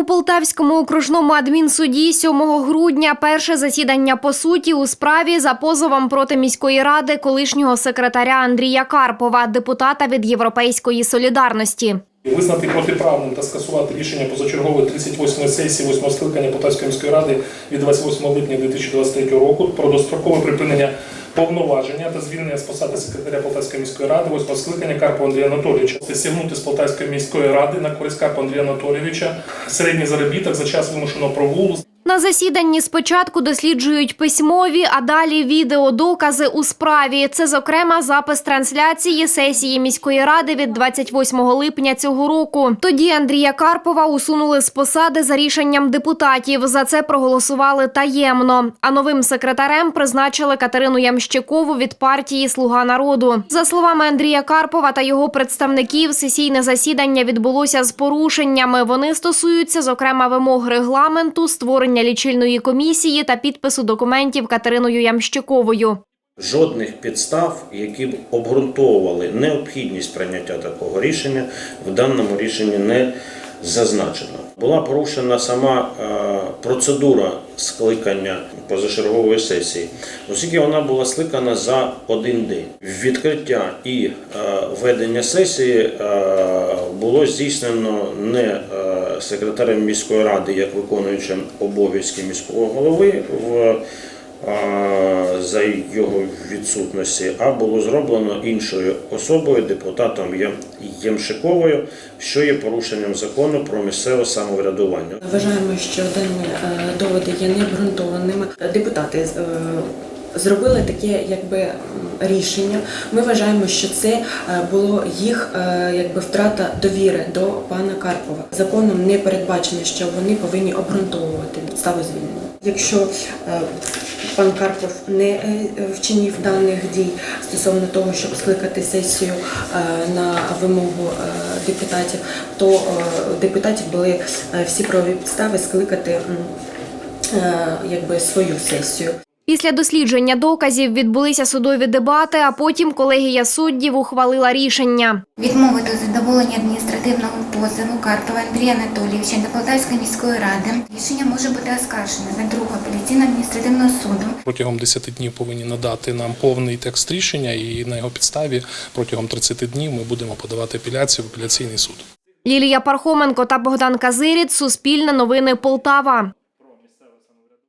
У Полтавському окружному адмінсуді 7 грудня перше засідання по суті у справі за позовом проти міської ради колишнього секретаря Андрія Карпова, депутата від Європейської солідарності. Визнати протиправним та скасувати рішення позачергової 38-ї сесії 8 скликання Полтавської міської ради від 28 липня 2023 року про дострокове припинення повноваження та звільнення з посади секретаря Полтавської міської ради 8 скликання Карпа Андрія Анатолійовича. Стягнути з Полтавської міської ради на користь Карпа Андрія Анатолійовича середній заробіток за час вимушеного прогулу На засіданні спочатку досліджують письмові, а далі відеодокази у справі. Це, зокрема, запис трансляції сесії міської ради від 28 липня цього року. Тоді Андрія Карпова усунули з посади за рішенням депутатів. За це проголосували таємно. А новим секретарем призначили Катерину Ямщикову від партії Слуга народу. За словами Андрія Карпова та його представників, сесійне засідання відбулося з порушеннями. Вони стосуються, зокрема, вимог регламенту, створення лічильної комісії та підпису документів Катериною Ямщиковою. Жодних підстав, які б обґрунтовували необхідність прийняття такого рішення, в даному рішенні не зазначено. Була порушена сама е, процедура скликання позачергової сесії, оскільки вона була скликана за один день. Відкриття і е, ведення сесії е, було здійснено не секретарем міської ради, як виконуючим обов'язки міського голови в за його відсутності, а було зроблено іншою особою, депутатом Ємшиковою, що є порушенням закону про місцеве самоврядування. Вважаємо, що дані е, доводи є необґрунтованими. Депутати е, зробили таке якби рішення. Ми вважаємо, що це е, було їх е, якби втрата довіри до пана Карпова. Законом не передбачено, що вони повинні обґрунтовувати підстави звільнення. Якщо е, пан Карпов не вчинив даних дій стосовно того, щоб скликати сесію на вимогу депутатів, то депутатів були всі правові підстави скликати якби свою сесію. Після дослідження доказів відбулися судові дебати, а потім колегія суддів ухвалила рішення. Відмовити у задоволенні адміністративного позову Карпова Андрія Анатолійовича до Полтавської міської ради. Рішення може бути оскаржене на другого апеляційного адміністративного суду. протягом 10 днів повинні надати нам повний текст рішення, і на його підставі протягом 30 днів ми будемо подавати апеляцію в апеляційний суд. Лілія Пархоменко та Богдан Казиріт. Суспільне новини Полтава.